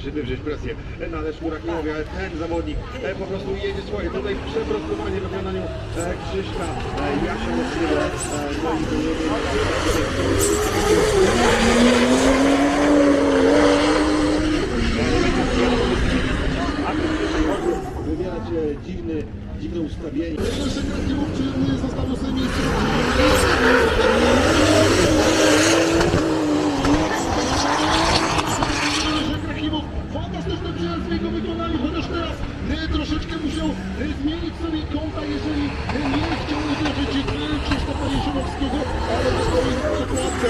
żeby wziąć presję. Na Leszku Rakowie, ale ten zawodnik e, po prostu jedzie, słuchaj, tutaj przeprostowanie w wykonaniu e, Krzyśka. E, e, no i wybierać dziwny, dziwne ustawienie. też dobrze na swojego wykonali, chociaż teraz e, troszeczkę musiał e, zmienić sobie kąta, jeżeli e, nie chciał uderzyć Krzysztofa Jesionowskiego, ale w swoim przekładce